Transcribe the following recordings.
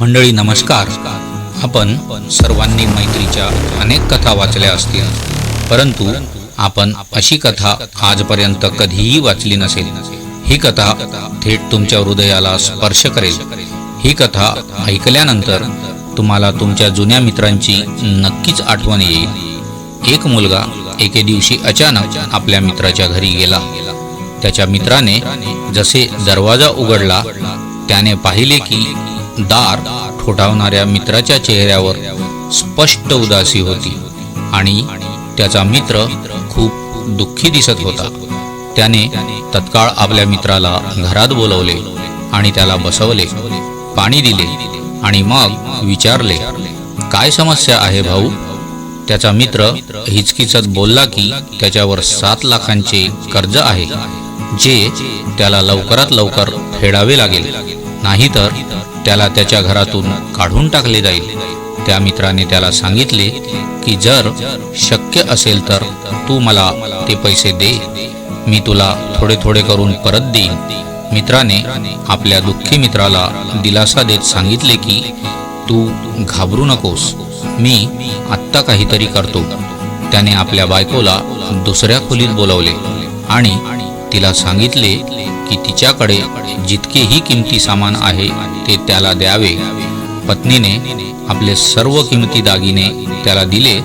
मंडळी नमस्कार. आपण सर्वांनी मैत्रीच्या अनेक कथा वाचल्या असतील परंतु आपण अशी कथा आजपर्यंत कधीही वाचली नसेल. ही कथा थेट तुमच्या हृदयाला स्पर्श करेल. ही कथा ऐकल्यानंतर तुम्हाला तुमच्या जुन्या मित्रांची नक्कीच आठवण येईल. एक मुलगा एके दिवशी अचानक आपल्या मित्राच्या घरी गेला. त्याच्या मित्राने जसे दरवाजा उघडला त्याने पाहिले की दार ठोठावणाऱ्या मित्राच्या चेहऱ्यावर स्पष्ट उदासी होती आणि त्याचा मित्र खूप दुःखी दिसत होता. त्याने तत्काळ आपल्या मित्राला घरात बोलवले आणि त्याला बसवले पाणी दिले आणि मग विचारले काय समस्या आहे भाऊ? त्याचा मित्र हिचकिचत बोलला की त्याच्यावर सात लाखांचे कर्ज आहे जे त्याला लवकरात लवकर फेडावे लागेल. नाहीतर त्याला त्याच्या घरातून काढून टाकले जाईल. त्या मित्राने त्याला सांगितले की जर शक्य असेल तर तू मला ते पैसे दे. मी तुला थोडे थोडे करून परत देईन. मित्राने आपल्या दुःखी मित्राला दिलासा देत सांगितले की तू घाबरू नकोस. मी आत्ता काहीतरी करतो. त्याने आपल्या बायकोला दुसऱ्या खोलीत बोलवले आणि तिला सांगितले की तिच्याकडे जितकेही किमती सामान आहे ते त्याला द्यावे. पत्नीने आपले सर्व किमती दागिने त्याला दिले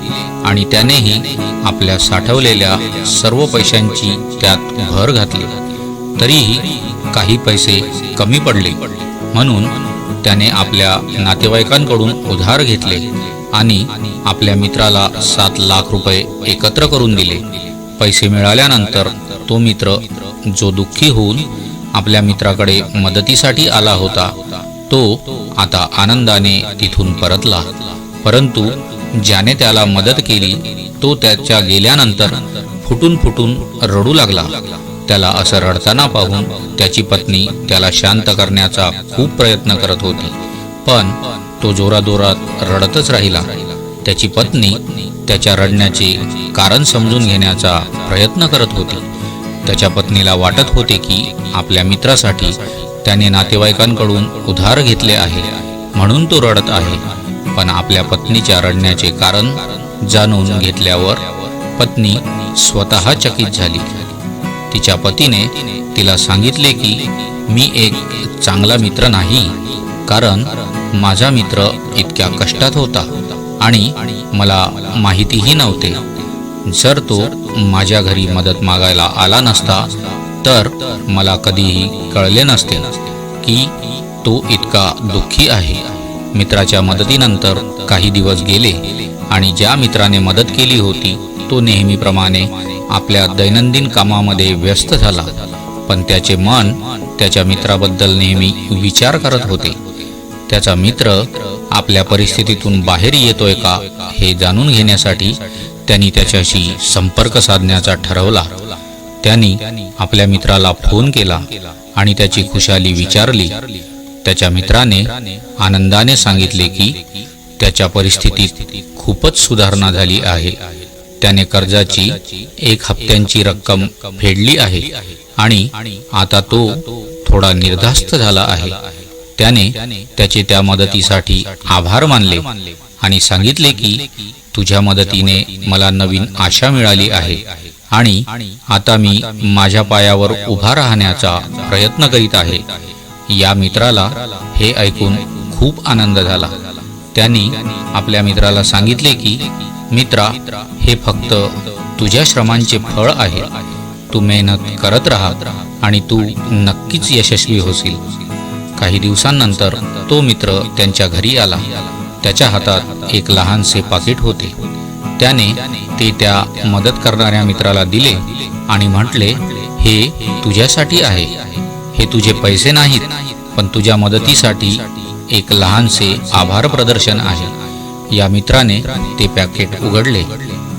आणि त्यानेही आपल्या साठवलेल्या सर्व पैशांची त्यात भर घातली. तरीही काही पैसे कमी पडले. म्हणून त्याने आपल्या नातेवाईकांकडून उधार घेतले आणि आपल्या मित्राला सात लाख रुपये एकत्र करून दिले. पैसे मिळाल्यानंतर तो मित्र जो दुःखी होऊन आपल्या मित्राकडे मदतीसाठी आला होता तो आता आनंदाने तिथून परतला. परंतु ज्याने त्याला मदत केली तो त्याच्या गेल्यानंतर फुटून फुटून रडू लागला. त्याला असं रडताना पाहून त्याची पत्नी त्याला शांत करण्याचा खूप प्रयत्न करत होती. पण तो जोरादोरात रडतच राहिला. त्याची पत्नी त्याच्या रडण्याचे कारण समजून घेण्याचा प्रयत्न करत होती. त्याच्या पत्नीला वाटत होते की आपल्या मित्रासाठी त्याने नातेवाईकांकडून उधार घेतले आहे म्हणून तो रडत आहे. पण आपल्या पत्नीच्या रडण्याचे कारण जाणून घेतल्यावर पत्नी स्वतः चकित झाली. तिच्या पतीने तिला सांगितले की मी एक चांगला मित्र नाही कारण माझा मित्र इतक्या कष्टात होता आणि मला माहितीही नव्हते. जर तो माझ्या घरी मदत मागायला आला नसता तर मला कधीही कळले नसते की तो इतका दुःखी आहे. मित्राच्या मदतीनंतर काही दिवस गेले आणि ज्या मित्राने मदत केली होती तो नेहमीप्रमाणे आपल्या दैनंदिन कामामध्ये व्यस्त झाला. पण त्याचे मन त्याच्या मित्राबद्दल नेहमी विचार करत होते. त्याचा मित्र आपल्या परिस्थितीतून बाहेर येतोय का हे जाणून घेण्यासाठी त्यांनी त्याच्याशी संपर्क साधण्याचा ठरवला. त्यांनी आपल्या मित्राला फोन केला आणि त्याची खुशाली विचारली. त्याच्या मित्राने आनंदाने सांगितले की त्याच्या परिस्थितीत खूपच सुधारणा झाली आहे. त्याने कर्जाची एक हप्त्यांची रक्कम फेडली आहे आणि आता तो थोडा निर्धास्त झाला आहे. त्याने त्याचे त्या मदतीसाठी आभार मानले आणि सांगितले की तुझ्या मदतीने मला नवीन आशा मिळाली आहे. आणि आता मी माझ्या पायावर उभा राहण्याचा प्रयत्न करीत आहे. या मित्राला हे ऐकून खूप आनंद झाला. त्यांनी आपल्या मित्राला सांगितले की मित्रा हे फक्त तुझ्या श्रमांचे फळ आहे. तू मेहनत करत राहा आणि तू नक्कीच यशस्वी होशील. काही दिवसांनंतर तो मित्र त्यांच्या घरी आला. त्याच्या हातात एक लहानसे पाकिट होते. त्याने ते त्या मदत करणाऱ्या मित्राला दिले आणि म्हटले हे तुझ्यासाठी आहे. हे तुझे पैसे नाहीत पण तुझ्या मदतीसाठी एक लहानसे आभार प्रदर्शन आहे. या मित्राने ते पॅकेट उघडले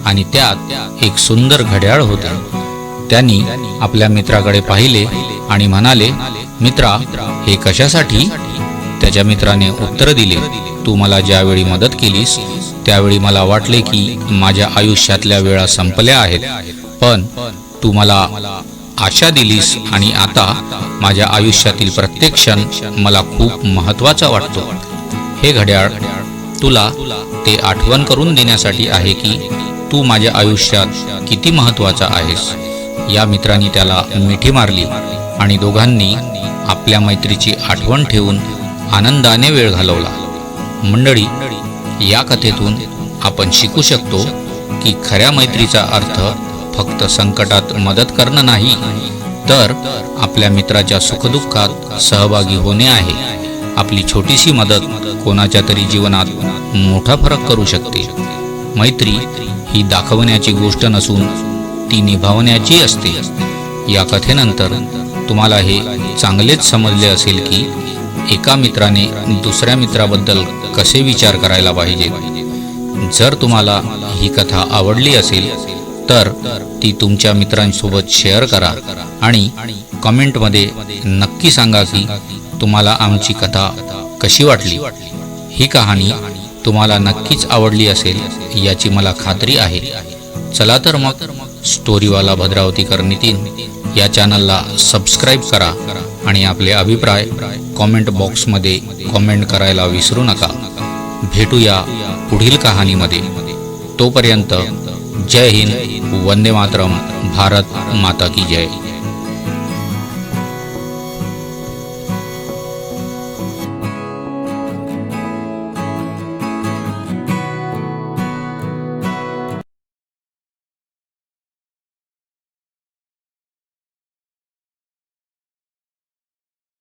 आणि त्यात एक सुंदर घड्याळ होते. त्यांनी आपल्या मित्राकडे पाहिले आणि म्हणाले मित्रा हे कशासाठी? त्याच्या मित्राने उत्तर दिले तू मला ज्यावेळी मदत केलीस त्यावेळी मला वाटले की माझ्या आयुष्यातल्या वेळा संपल्या आहेत. पण तू मला आशा दिलीस आणि आता माझ्या आयुष्यातील प्रत्येक क्षण मला खूप महत्त्वाचा वाटतो. हे घड्याळ तुला ते आठवण करून देण्यासाठी आहे की तू माझ्या आयुष्यात किती महत्त्वाचा आहेस. या मित्रांनी त्याला मिठी मारली आणि दोघांनी आपल्या मैत्रीची आठवण ठेवून आनंदाने वेळ घालवला. मंडळी या कथेतून आपण शिकू शकतो की खऱ्या मैत्रीचा अर्थ फक्त संकटात मदत करणं नाही तर आपल्या मित्राच्या सुखदुःखात सहभागी होणे आहे. आपली छोटीशी मदत कोणाच्या तरी जीवनात मोठा फरक करू शकते. मैत्री ही दाखवण्याची गोष्ट नसून ती निभावण्याची असते. या कथेनंतर तुम्हाला हे चांगलेच समजले असेल की एका मित्राने दुसऱ्या मित्राबद्दल कसे विचार करायला पाहिजे? जर तुम्हाला ही कथा आवडली असेल तर ती तुमच्या मित्रांसोबत शेअर करा आणि कमेंटमध्ये नक्की सांगा की तुम्हाला आमची कथा कशी वाटली. ही कहाणी तुम्हाला नक्कीच आवडली असेल याची मला खात्री आहे. चला तर मग स्टोरीवाला भद्रावतीकर नितीन या चॅनलला सबस्क्राईब करा आणि आपले अभिप्राय कॉमेंट बॉक्समध्ये कॉमेंट करायला विसरू नका. भेटूया पुढील कहाणीमध्ये. तोपर्यंत जय हिंद वंदे मातरम भारत माता की जय.